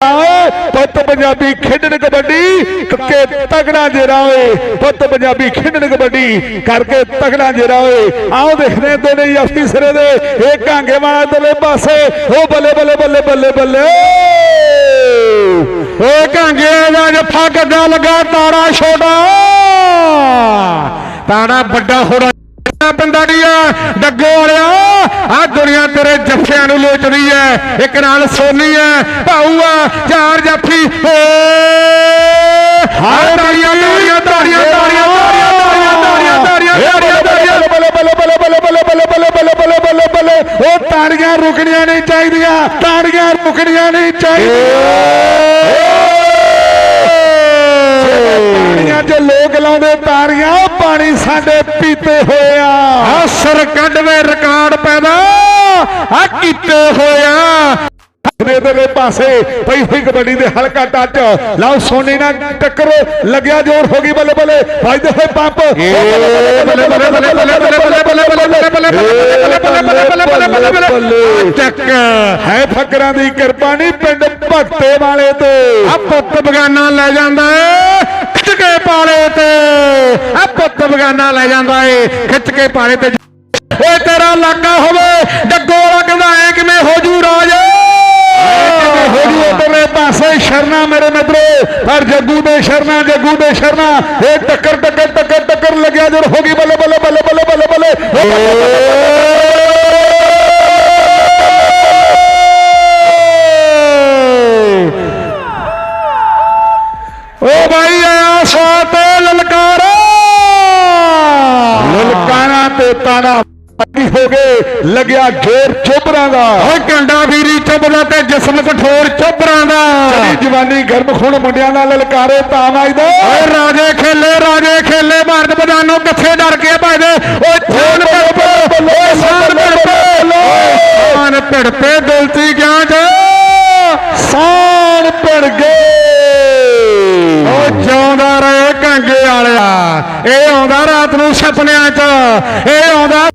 ਆਏ, ਪੁੱਤ ਪੰਜਾਬੀ ਖੇਡਣ ਕਬੱਡੀ ਕੱਕੇ ਤਗੜਾ ਜੇਰਾ ਓਏ ਪੁੱਤ ਪੰਜਾਬੀ ਖੇਡਣ ਕਬੱਡੀ ਕਰਕੇ ਤਗੜਾ ਜੇਰਾ ਓਏ ਆਓ ਦੇਖਦੇ ਦੋਨੇ ਯਫਤੀ ਸਿਰੇ ਦੇ। ਇਹ ਕਾਂਗੇ ਵਾਲਾ ਦਲੇ ਪਾਸੇ। ਉਹ ਬੱਲੇ ਬੱਲੇ ਬੱਲੇ ਬੱਲੇ ਬੱਲੇ। ਓ ਕਾਂਗੇ ਦਾ ਜੱਫਾ ਕੱਡਾ ਲੱਗਾ ਤਾੜਾ ਛੋਟਾ। ਤਾੜਾ ਵੱਡਾ ਹੋੜਾ ਬੰਦਾੜੀਆ ਡੱਗੋ ਵਾਲਿਆ ਆ ਦੁਨੀਆ ਤੇਰੇ ਜੱਫਿਆਂ ਨੂੰ ਲੋਚਦੀ ਐ ਇੱਕ ਨਾਲ ਸੋਨੀ ਐ ਭਾਊ ਆ ਚਾਰ ਜੱਫੀ ਏ ਹਾਏ ਤਾੜੀਆਂ ਤਾੜੀਆਂ ਤਾੜੀਆਂ ਤਾੜੀਆਂ ਤਾੜੀਆਂ ਤਾੜੀਆਂ ਤਾੜੀਆਂ ਤਾੜੀਆਂ ਬੱਲੇ ਬੱਲੇ ਬੱਲੇ ਬੱਲੇ ਬੱਲੇ ਬੱਲੇ ਬੱਲੇ ਬੱਲੇ ਬੱਲੇ ਬੱਲੇ ਬੱਲੇ ਉਹ ਤਾੜੀਆਂ ਰੁਕਣੀਆਂ ਨਹੀਂ ਚਾਹੀਦੀਆਂ ਤਾੜੀਆਂ ਰੁਕਣੀਆਂ ਨਹੀਂ ਚਾਹੀਦੀਆਂ ਜੇ ਲੋਕ ਲਾਉਂਦੇ ਤਾਰੀਆਂ ਪਾਣੀ ਸਾਡੇ ਪੀਤੇ ਆ ਨਵੇਂ ਰਿਕਾਰਡ ਪੈਦਾ ਆ ਕੀਤੇ ਹੋਇਆ ਦੇ ਦੇ ਪਾਸੇ ਪਈ ਹੋਈ ਕਬੱਡੀ ਦੇ ਹਲਕਾ ਟੱਚ ਲਓ ਸੋਨੇ ਨਾਲ ਟੱਕਰ ਲੱਗਿਆ ਜ਼ੋਰ ਹੋ ਗਈ ਬੱਲੇ ਬੱਲੇ ਵੱਜਦੇ ਹੋਏ ਪੰਪ ਟੱਕ ਹੈ ਫਕਰਾਂ ਦੀ ਕਿਰਪਾ ਨਹੀਂ ਪਿੰਡ ਭਗਤੇ ਵਾਲੇ ਤੇ ਆ ਪੁੱਤ ਬਗਾਨਾ ਲੈ ਜਾਂਦਾ ਖਿੱਚ ਕੇ ਪਾਲੇ ਤੇ ਆ ਪੁੱਤ ਬਗਾਨਾ ਲੈ ਜਾਂਦਾ ਏ ਖਿੱਚ ਕੇ ਪਾਲੇ ਤੇ ਓਏ ਤੇਰਾ ਲਾਗਾ ਹੋਵੇ ਡੱਗੋ ਵਾਲਾ ਕਹਿੰਦਾ ਐ ਕਿਵੇਂ ਹੋ ਜੂ ਰਾਜ ਹੋ ਜੂ ਉਧਰਲੇ ਪਾਸੇ ਸ਼ਰਨਾ ਮੇਰੇ ਮਿੱਤਰੋ ਪਰ ਜੱਗੂ ਦੇ ਸ਼ਰਨਾ ਜੱਗੂ ਦੇ ਸ਼ਰਨਾ ਇਹ ਟੱਕਰ ਟੱਕਰ ਟੱਕਰ ਟੱਕਰ ਲੱਗਿਆ ਜਰ ਹੋ ਗਈ ਬੱਲੇ ਬੱਲੇ ਬੱਲੇ ਬੱਲੇ ਬੱਲੇ ਬੱਲੇ ਓ ਭਾਈ ਆਇਆ ਸਾਥ ਲਲਕਾਰ ਲਲਕਾਰਾਂ ਤੇ ਤਾਣਾ ਪੱਕੀ ਹੋ ਗਏ। ਲੱਗਿਆ ਜੋਰ ਚੋਬਰਾਂ ਦਾ। ਓਏ ਕੰਡਾ ਵੀਰੀ ਚੋਬਰਾਂ ਤੇ ਜਿਸਮ ਕਠੋਰ ਚੋਬਰਾਂ ਦਾ। ਚੜੀ ਜਵਾਨੀ ਗਰਮ ਖੂਨ ਮੁੰਡਿਆਂ ਦਾ ਲਲਕਾਰੇ ਤਾਂ ਵੱਜਦਾ ਓਏ ਰਾਜੇ ਖੇਲੇ ਰਾਜੇ ਖੇਲੇ ਭਾਰਤ ਬਦਾਨੋਂ ਕਿੱਥੇ ਡਰ ਕੇ ਭਜਦੇ ਓਏ ਛਾਨ ਪੜਪੇ ਓਏ ਸਾਨ ਪੜਪੇ ਸਾਨ ਪੜਪੇ ਦਿਲਤੀ ਗਿਆ ਜਾ? ਸਾਨ ਪੜ ਗਏ। ਓ ਜਿਉਂਦਾ ਰਹੇ ਕਾਂਗੇ ਵਾਲਿਆ। ਇਹ ਆਉਂਦਾ ਰਾਤ ਨੂੰ ਸੁਪਨਿਆਂ 'ਚ ਇਹ ਆਉਂਦਾ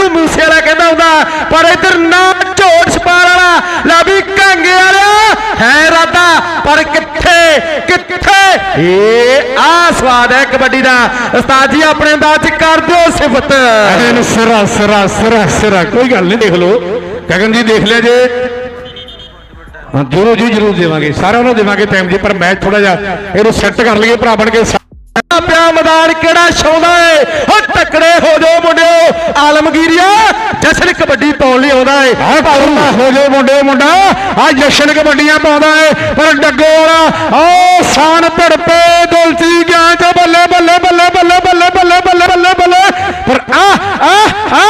ਸਿੱਧੂ ਮੂਸੇ ਵਾਲਾ ਕਹਿੰਦਾ ਹੁੰਦਾ, ਪਰ ਇੱਧਰ ਨਾ ਝੋਟ ਛਪਾਰ ਵਾਲਾ, ਲੈ ਵੀ ਕਾਂਗੇ ਵਾਲਿਆ, ਹੈ ਰਾਤਾ, ਪਰ ਕਿੱਥੇ ਕਿੱਥੇ? ਏ, ਆ ਸਵਾਦ ਹੈ ਕਬੱਡੀ ਦਾ। ਉਸਤਾਦ ਜੀ, ਆਪਣੇ ਅੰਦਾਜ਼ ਕਰ ਦਿਓ ਸਿਫਤ। ਐਨ ਸਰਾ ਸਰਾ ਸਰਾ ਸਰਾ, ਕੋਈ ਗੱਲ ਨਹੀਂ, ਦੇਖ ਲਓ। ਗਗਨ ਜੀ ਦੇਖ ਲਿਆ ਜੇ। ਹਾਂ, ਜਰੂਰ ਜੀ, ਜਰੂਰ ਦੇਵਾਂਗੇ। ਸਾਰਿਆਂ ਨੂੰ ਦੇਵਾਂਗੇ ਟਾਈਮ ਜੀ, ਪਰ ਮੈਚ ਥੋੜਾ ਜਿਹਾ ਇਹਨੂੰ ਸੈੱਟ ਕਰ ਲਈਏ, ਭਰਾ ਬਣ ਕੇ। ਆ ਪਿਆ ਮੈਦਾਨ ਕਿਹੜਾ ਛਾਉਂਦਾ ਏ? ਹੋ ਟੱਕੜੇ ਹੋ ਜਾਓ ਮੁੰਡਿਓ। ਆਲਮਗੀਰੀਆ ਜਸ਼ਨ ਕਬੱਡੀ ਪਾਉਣ ਲਈ ਆਉਂਦਾ ਏ। ਪਾਉਣਾ ਹੋ ਜੇ ਮੁੰਡੇ ਮੁੰਡਾ। ਆ ਜਸ਼ਨ ਕਬੱਡੀਆਂ ਪਾਉਂਦਾ ਏ। ਪਰ ਡੱਗੋ ਵਾਲਾ ਓ ਸਾਨ ਧੜਪੇ ਦੁਲਤੀ ਗਿਆ ਤੇ ਬੱਲੇ ਬੱਲੇ ਬੱਲੇ ਬੱਲੇ ਬੱਲੇ ਬੱਲੇ ਬੱਲੇ ਬੱਲੇ ਬੱਲੇ। ਪਰ ਆ ਆ ਆ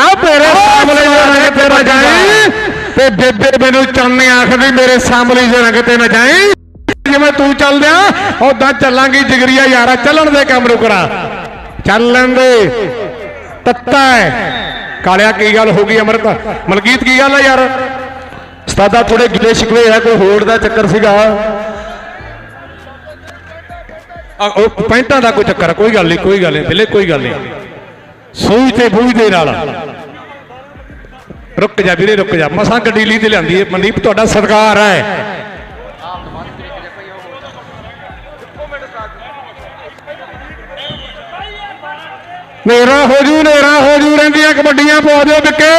ਆ ਮੇਰੇ ਸਾਹਮਣੇ ਜਿਹੜਾ ਤੇ ਨਾ ਜਾਈ। ਤੇ ਬੇਬੇ ਮੈਨੂੰ ਚਾਨਣੇ ਆਖਦੀ ਮੇਰੇ ਸਾਹਮਣੇ ਜਿਹੜਾ ਕਿਤੇ ਨਾ ਜਾਈ। ਜਿਵੇਂ ਤੂੰ ਉਦਾਂ ਚੱਲਾਂਗੀ ਜਿਗਰੀਆ ਯਾਰਾ, ਚੱਲਣ ਦੇ ਕੰਮ ਨੂੰ ਚੱਲਣ ਦੇ। ਤੱਤਾ ਕਾਲਿਆ, ਕੀ ਗੱਲ ਹੋ ਗਈ ਅਮਰਤ? ਮਲਕੀਤ, ਕੀ ਗੱਲ ਹੈ ਯਾਰ? ਉਸਤਾਦਾ ਥੋੜੇ ਗਿਲੇ ਸ਼ਿਕਵੇ ਆ, ਕੋਈ ਹੋੜ ਦਾ ਚੱਕਰ ਸੀਗਾ। ਉਹ ਪੈਂਟਾਂ ਦਾ ਕੋਈ ਚੱਕਰ ਕੋਈ ਗੱਲ ਨਹੀਂ ਕੋਈ ਗੱਲ ਨਹੀਂ ਬਿਲੇ, ਕੋਈ ਗੱਲ ਨਹੀਂ ਸੂਝ ਤੇ ਬੂਝ ਦੇ ਨਾਲ। ਰੁਕ ਜਾ ਵੀਰੇ, ਰੁਕ ਜਾ। ਮਸਾਂ ਗੱਡੀ ਲਈ ਤੇ ਲਿਆਂਦੀ ਹੈ ਮਨਦੀਪ, ਤੁਹਾਡਾ ਸਤਿਕਾਰ ਹੈ ਨੇਰਾ ਹੋ ਜੂ, ਨੇਰਾ ਹੋ ਜੂ, ਰਹਿੰਦੀਆਂ ਕਬੱਡੀਆਂ ਪਵਾ ਦਿਓ ਵਿੱਕੇ।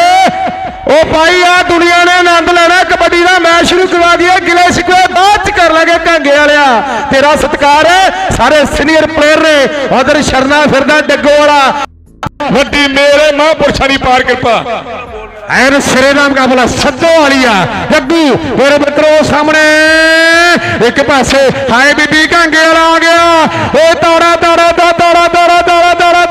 ਉਹ ਭਾਈ ਆ ਦੁਨੀਆ ਨੇ ਆਨੰਦ ਲੈਣਾ, ਕਬੱਡੀ ਦਾ ਮੈਚ ਸ਼ੁਰੂ ਕਰਵਾ ਦਿਆ ਗਿਲੇ ਸਿੱਕੇ ਬਾਅਦ ਕਰ ਲਾਂਗੇ ਕਾਂਗੇ ਵਾਲਿਆ। ਤੇਰਾ ਸਤਕਾਰ ਸਾਰੇ ਸੀਨੀਅਰ ਪਲੇਅਰ ਨੇ, ਉਧਰ ਸ਼ਰਨਾ ਫਿਰਦਾ ਡੱਗੋ ਵਾਲਾ। ਵੱਡੀ ਮੇਰੇ ਮਹਾਂਪੁਰਸ਼ਾਂ ਦੀ ਪਾਰ ਕਿਰਪਾ। ਐਨ ਸਿਰੇ ਦਾ ਮੁਕਾਬਲਾ ਸੱਜੋ ਵਾਲੀਆ ਗੱਗੂ ਮੇਰੇ ਮਿੱਤਰੋ ਸਾਹਮਣੇ। ਇੱਕ ਪਾਸੇ, ਹਾਏ ਬੀਬੀ ਕਾਂਗੇ ਵਾਲਾ ਆ ਗਿਆ। ਓ ਤਾੜਾ ਤਾੜਾ ਤਾੜਾ ਤਾੜਾ ਤਾੜਾ ਤਾੜਾ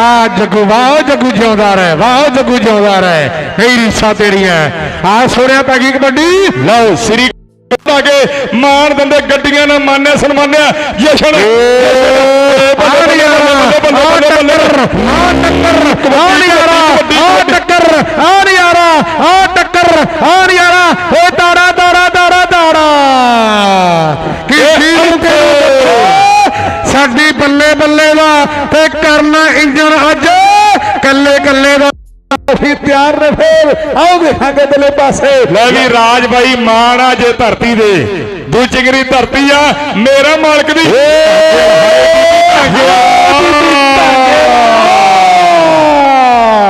ਆ ਜੱਗੂ ਵਾਹ ਜੱਗੂ ਜਿਉਂਦਾ ਰਹਿ ਵਾਹ ਜੱਗੂ ਜਿਉਂਦਾ ਰਹਿ। ਨਹੀਂ ਰੀਸਾਂ ਤੇਰੀਆਂ। ਆ ਸੋਹਣਿਆ ਪੈ ਗਈ ਕਬੱਡੀ? ਲਓ ਸ੍ਰੀ ਲਾ ਕੇ ਮਾਣ ਦਿੰਦੇ ਗੱਡੀਆਂ ਨਾਲ ਮਾਨਿਆ ਸਨਮਾਨਿਆ। ਜਸ਼ਨ। ਸਾਡੀ ਬੱਲੇ ਬੱਲੇ ਬੱਲੇ ਦਾ ਤੇ ਕਰਨਾ ਇੰਜਣ ਅੱਜ ਕੱਲੇ ਕੱਲੇ ਦਾ ਵੀ ਤਿਆਰ ਨੇ ਫੇਰ। ਆਓ ਦੇਖਾਂਗੇ ਦਲੇ ਪਾਸੇ। ਲੈ ਵੀ ਰਾਜ ਬਾਈ ਮਾਣ ਆ ਜੇ ਧਰਤੀ ਦੇ। ਦੂਜਿਗਰੀ ਧਰਤੀ ਆ ਮੇਰਾ ਮਾਲਕ ਦੀ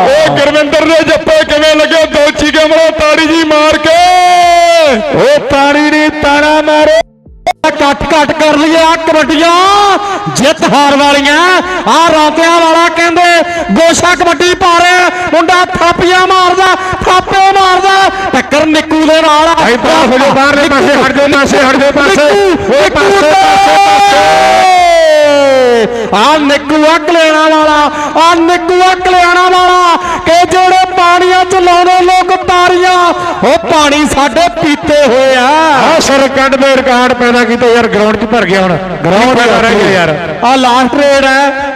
ਉਹ ਗੁਰਵਿੰਦਰ ਦੇ ਜੱਪੇ ਕਿਵੇਂ ਲੱਗੇ ਦੋ ਚੀਕੇ ਮਰੋ ਤਾੜੀ ਜੀ ਮਾਰ ਕੇ। ਉਹ ਤਾੜੀ ਕੱਟ ਕੱਟ ਕਰ ਲਈਏ ਆ ਕਬੱਡੀਆਂ ਜਿੱਤ ਹਾਰ ਵਾਲੀਆਂ। ਆ ਰਾਤਿਆਂ ਵਾਲਾ ਕਹਿੰਦੇ ਗੋਸ਼ਾ ਕਬੱਡੀ ਪਾ ਰਿਹਾ ਮੁੰਡਾ ਥਾਪੀਆਂ ਮਾਰਦਾ ਥਾਪੇ ਮਾਰਦਾ। ਟੱਕਰ ਨਿੱਕੂ ਦੇ ਨਾਲ ਇੱਧਰ ਹੋ ਜਾਓ, ਬਾਹਰਲੇ ਪਾਸੇ ਹਟ ਜਾਓ, ਪਾਸੇ ਹਟ ਜਾਓ, ਪਾਸੇ। ਓਏ, ਪਾਸੇ, ਪਾਸੇ, ਆ ਨਿੱਕੂ ਆ ਕਲਿਆਣਾ ਵਾਲਾ ਆ ਨਿੱਕੂ ਆ ਕਲਿਆਣਾ ਵਾਲਾ। ਕਿ ਜਿਹੜੇ ਪਾਣੀਆਂ ਚ ਲਾਉਂਦੇ ਲੋਕ ਤਾਰੀਆਂ ਉਹ ਪਾਣੀ ਸਾਡੇ ਪੀਤੇ ਹੋਏ ਆ। ਆ ਸਰ ਕੱਢ ਦੇ ਰਿਕਾਰਡ ਪੈਦਾ ਕੀਤਾ। ਯਾਰ ਗਰਾਊਂਡ 'ਚ ਭਰ ਗਿਆ ਹੁਣ। ਗਰਾਊਂਡ ਰਹਿ ਗਿਆ ਯਾਰ। ਆ ਲਾਸਟ ਰੇਡ ਹੈ।